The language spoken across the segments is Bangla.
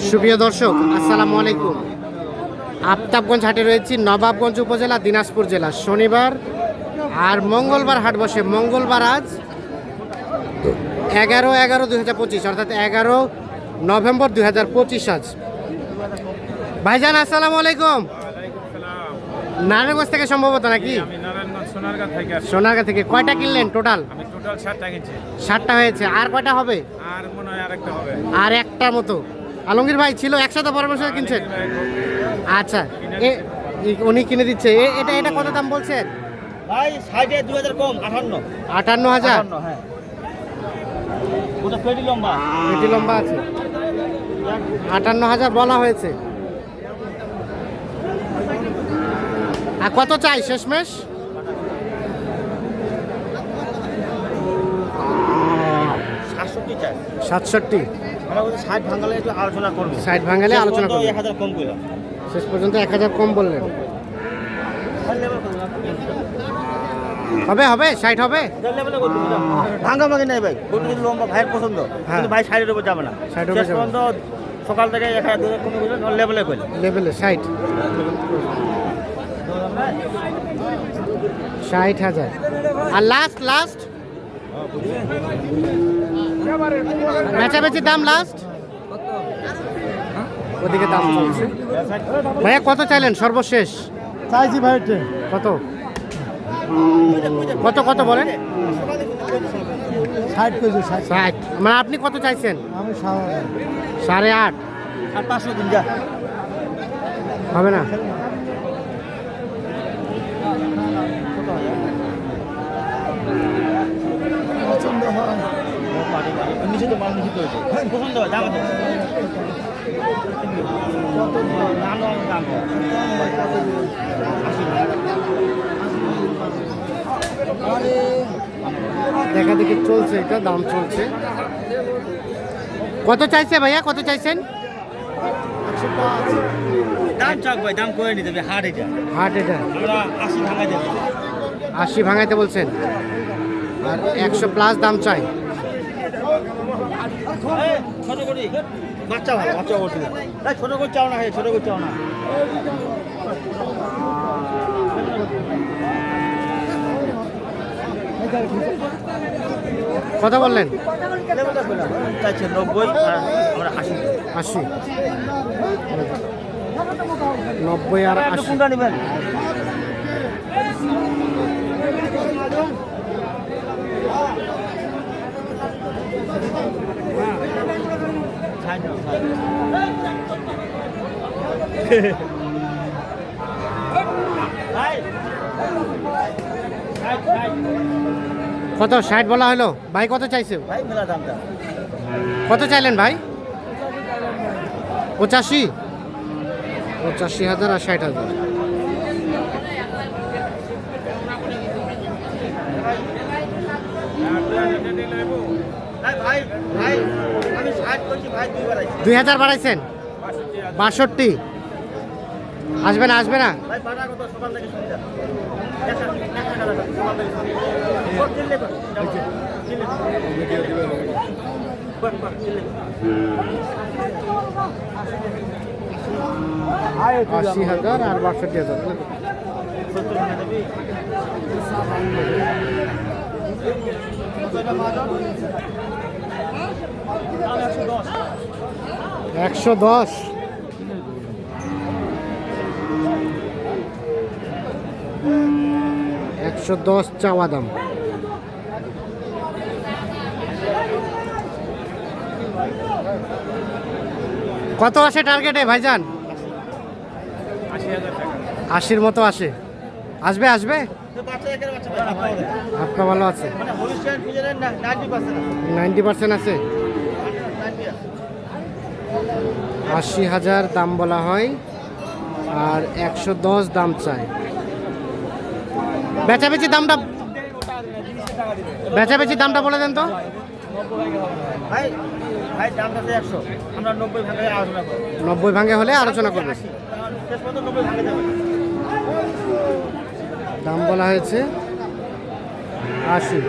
সুপ্রিয় দর্শক আসসালামু আলাইকুম। আফতাবগঞ্জ হাটে রয়েছি নবাবগঞ্জ উপজেলা দিনাজপুর জেলা। শনিবার আর মঙ্গলবার হাট বসে। মঙ্গলবার আজ এগারো এগারো দুই হাজার পঁচিশ অর্থাৎ এগারো নভেম্বর দুই হাজার পঁচিশ আজ। ভাইজান আসসালামু আলাইকুম। নারায়ণগঞ্জ থেকে সম্ভবত নাকি? সোনারগাঁ থেকে কয়টা কিনলেন টোটাল? ষাটটা হয়েছে। আর কয়টা হবে? আর আরেকটা হবে। আর একটা মতো। আলমগীর ভাই ছিল একসাথে পরামর্শ কিনছেন? আচ্ছা এ উনি কিনে দিচ্ছে। এটা এটা কত দাম বলছেন? ভাই সাইডে দুই হাজার কম আঠান্ন। আটান্ন হাজার? হ্যাঁ। ওটা পেটি লম্বা। লম্বা আছে। আটান্ন হাজার বলা হয়েছে। আর কত চাই শেষমেশ? সাতষট্টি। আমরা বলছি ষাট ভাঙালে একটু আলোচনা করব। ষাট ভাঙালে আলোচনা করব। এক হাজার কম করলাম শেষ পর্যন্ত এক হাজার কম বললেন। হবে হবে ষাট হবে। ভাঙা ভাঙি নেই ভাই গরু যদি লম্বা ভাইয়ের পছন্দ। হ্যাঁ। কিন্তু ভাই সাইডের উপর যাবে না। সাইডের উপর। পর্যন্ত সকাল থেকে এক হাজার দুই কমে বুঝলেন লেভেলে করলেন লেভেলে ষাট। ষাট হাজার। আর লাস্ট লাস্ট বেচাবেচির দাম লাস্ট ওদিকে দাম চলছে। ভাইয়া কত চাইলেন? সর্বশেষ। চাইছি ভাই কত? কত কত বলেন? ষাট কেজি ষাট। মানে আপনি কত চাইছেন? আমি সাড়ে আট। আর পাঁচশো দিন যা। হবে না? পছন্দ হয়। নিষিদ্ধ মাল নিষিদ্ধ হয়েছে পছন্দ হয় দাম আছে দাম দাম দেখা দেখি চলছে এটা দাম চলছে। কত চাইছে ভাইয়া? কত চাইছেন? দাম চাক ভাই দাম করে নিতে হবে হাট এটা। হাট এটা। আশি ভাঙা আশি ভাঙাইতে বলছেন? আর একশো প্লাস দাম চাই। ছোট করি। বাচ্চা ভালো বাচ্চা করছি ছোট করে চাও না হে ছোট করে চাও না। কত বললেন? চাইছে নব্বই আমরা আশি। আশি। নব্বই আর কোনটা নেবেন? কত ষাট বলা হলো? ভাই কত চাইছে? কত চাইলেন ভাই? পঁচাশি? পঁচাশি হাজার আর ষাট হাজার। দুই হাজার বাড়াইছেন? বাষট্টি। আসবে না আসবে না? আশি হাজার আর বাষট্টি হাজার একশো দশ। একশো দশ চাওয়া দাম। কত আসে টার্গেটে ভাইজান? আশির মতো আসে। আসবে আসবে? আপনার ভালো আছে। নাইনটি পার্সেন্ট আছে। আশি হাজার দাম বলা হয় আর একশো দশ দাম চায় বেচাবেচি দামটা বেচাবেচি দামটা বলে দেন তো। নব্বই ভাঙে হলে আলোচনা করবে। দাম বলা হয়েছে। আশি।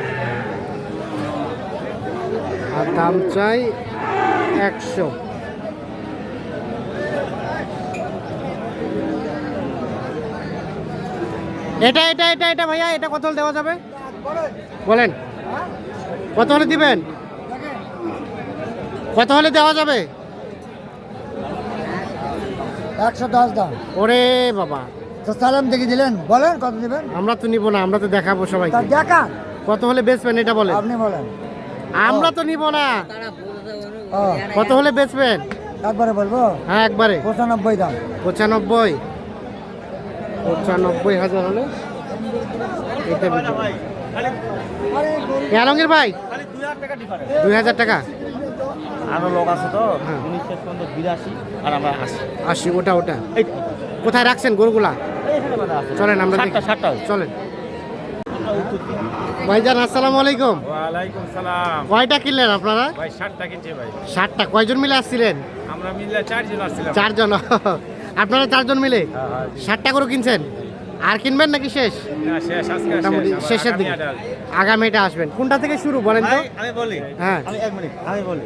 আর দাম চাই একশো। এটা এটা এটা এটা ভাইয়া এটা কত দেওয়া যাবে? বলেন। কত হলে দিবেন? কত হলে দেওয়া যাবে? একশো দশ দাম। ওরে বাবা। তো সালাম দেখে দিলেন বলেন কত দেবেন? আমরা তো নিব না আমরা তো দেখাবো সবাই তা দেখা। কত হলে বেচবেন এটা বলেন? আপনি বলেন। আমরা তো নিব না। ও। কত হলে বেচবেন? একবারে বলব? হ্যাঁ একবারে। পঁচানব্বই দাম। পঁচানব্বই। পঁচানব্বই হাজার হলে এটা আলমগীর ভাই দুই হাজার টাকা। ডিফারেন্স হাজার টাকা আরও লোক আছে তো হ্যাঁ। বিরাশি আর আমরা আশি। আশি ওটা ওটা। কোথায় রাখছেন গরুগুলা? চলেন আমরা সাতটা দেখি। সাতটা। চলেন। ভাইজান আসসালামু আলাইকুম। ওয়ালাইকুম সালাম। কয়টা কিনলেন আপনারা? ভাই ষাটটা কিনছে ভাই। ষাটটা কয়জন মিলে আসছিলেন? আমরা চারজন আসছিলাম। চারজন। আপনারা চারজন মিলে? হ্যাঁ, হ্যাঁ। ষাটটা গরু কিনছেন? আর কিনবেন নাকি শেষ? না, শেষ। আজকে শেষ। শেষের দিকে। আগামীটা আসবেন। কোনটা থেকে শুরু বলেন তো? আমি বলি। হ্যাঁ। আমি এক মিনিট আমি বলি।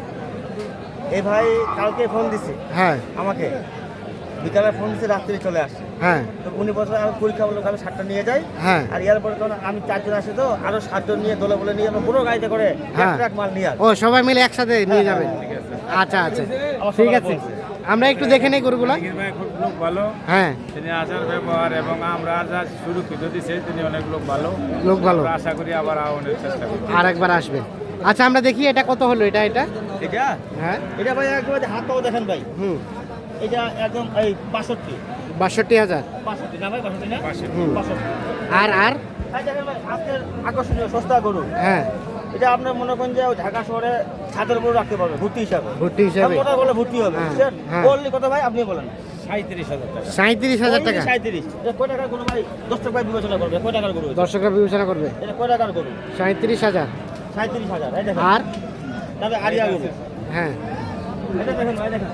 এই ভাই কালকে ফোন দিছে। হ্যাঁ। আমাকে। বিকালে ফোন দিছে রাত্রে চলে আসে। হ্যাঁ। তো উনি বলছে আমি পরীক্ষা বলে আমি সাতটা নিয়ে যাই। হ্যাঁ। আর ইয়ার পরে তখন আমি চারজন আসি তো আরও সাতজন নিয়ে দলে বলে নিয়ে যাব পুরো গাড়িতে করে হ্যাঁ। এক ট্রাক মাল নিয়ে আসে ও সবাই মিলে একসাথে নিয়ে যাবেন ঠিক আছে। আচ্ছা আচ্ছা। আমার ঠিক আছে। আমরা একটু দেখে নেই গরুগুলা। লোক ভালো। হ্যাঁ। তিনি আচার ব্যবহার এবং আমরা যা সুরক্ষিত দিছে তিনি অনেক লোক ভালো। লোক ভালো। আশা করি আবার আওয়ানোর চেষ্টা করি আর একবার আসবেন আচ্ছা আমরা দেখি এটা কত হলো এটা এটা? এটা? হ্যাঁ। এটা ভাই একবার হাতটাও দেখেন ভাই। হুম। এটা একদম এই বাষট্টি। বাষট্টি হাজার। বাষট্টি না ভাই বাষট্টি না? আর আর? ভাই ভাই আজকের আকর্ষণীয় সস্তা গরু। হ্যাঁ। এটা আপনার মনে করেন যে ওই ঢাকা শহরে ছাদের উপর রাখতে পারবে ভর্তি হিসাবে। ভর্তি হিসাবে। মোটা বলে ভর্তি হবে হ্যাঁ, বুঝছেন? হ্যাঁ। বললি কত ভাই আপনি বলেন। সাঁত্রিশ হাজার টাকা। সাঁত্রিশ কয় টাকার গরু ভাই? দশ টাকা বিবেচনা করবে কয় টাকার গরু? দর্শকরা বিবেচনা করবে। এটা কয় টাকার গরু? সাঁত্রিশ হাজার। সাঁত্রিশ হাজার আর? তবে আরিয়া গরু। হ্যাঁ। এটা দেখেন ভাই দেখেন।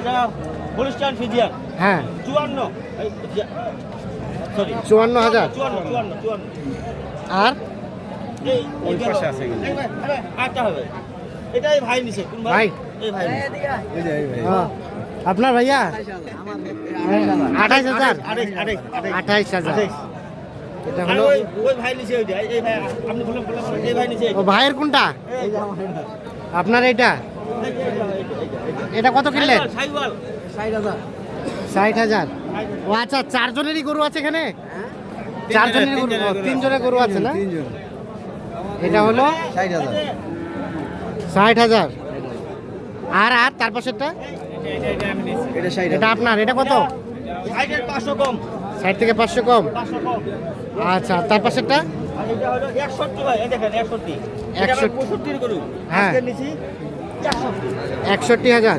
এটা হলিস্টান ফিজিয়ান। হ্যাঁ। চুয়ান্ন। সরি। চুয়ান্ন হাজার। চুয়ান্ন চুয়ান্ন চুয়ান্ন। আর? এই ওই পাশে আছে আরেকটা হবে। এটাই ভাই নিছে। কোন ভাই? ভাই। এই ভাই নিছে। ও, আপনার ভাইয়া? আঠাইশ হাজার। আঠাইশ হাজার। আঠাইশ। এটা হলো ওই ওই ভাই নিছে ওইটা এই- এই ভাই আপনি এই ভাই ও ভাইয়ের কোনটা? আপনার এইটা? এটা কত কিনলেন। ষাট হাজার। ও আচ্ছা চারজনেরই গরু আছে এখানে? চারজনের গরু তিনজনের গরু আছে। না? এটা হলো ষাট হাজার। ষাট হাজার। আর আর তার পাশেরটা? এটা আপনার এটা কত? কম। ষাট থেকে পাঁচশো কম? আচ্ছা তার পাশেরটা? আর একষট্টি ভাই এই দেখেন একষট্টি। এটা আবার 61 পঁয়ষট্টির গরু। হ্যাঁ। একষট্টি হাজার।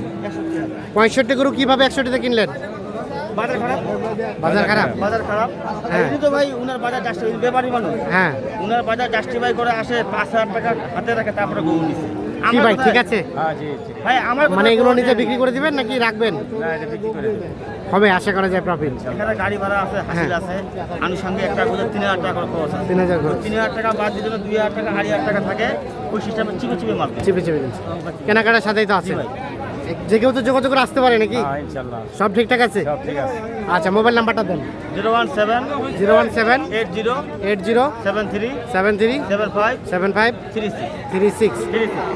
পঁয়ষট্টি গরু কীভাবে একষট্টিতে কিনলেন? বাজার খারাপ। বাজার খারাপ? বাজার খারাপ। হ্যাঁ। এমনি তো ভাই উনার বাজার জাস্টিফাই ব্যাপারী মানুষ। হ্যাঁ। উনার বাজার জাস্টিফাই করে আসে পাঁচ হাজার টাকা হাতে রাখে তারপরে গরু নিছে। কি ভাই ঠিক আছে? হ্যাঁ ভাই আমার মানে এগুলো নিজে বিক্রি করে দিবেন নাকি রাখবেন? হবে আশা করা যায় প্রফিট এখানে গাড়ি ভাড়া আছে হাসিল আছে। আনুষঙ্গে একটা করে তিন হাজার টাকা করে খরচ আছে। তিন হাজার। তিন হাজার টাকা বাদ দিলে দুই হাজার টাকা আড়াই হাজার টাকা থাকে ওই সিস্টেমে চিপে চিপে চিপে চিপে। কেনাকাটার সাথেই তো আছে ভাই। যে কেউ তো যোগাযোগ করে আসতে পারে নাকি? হ্যাঁ সব ঠিকঠাক আছে? সব ঠিক আছে। আচ্ছা মোবাইল নাম্বারটা দেন। Zero one seven zero one seven eight zero eight zero seven three seven three seven five seven five three six. Three six.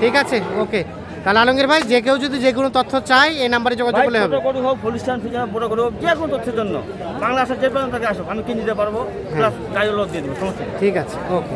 ঠিক আছে ওকে। তাহলে আলমগীর ভাই যে কেউ যদি যে কোনো তথ্য চায় এই নাম্বারে যোগাযোগ করলে হবে। গরু হোক পলিস্টান ফিজার বড় গরু হোক যে কোনো তথ্যের জন্য। বাংলা আসার যে পর্যন্ত আসুক আমি কিনে দিতে পারব প্লাস গাড়ি লোক দিয়ে দেবো সমস্যা ঠিক আছে ওকে।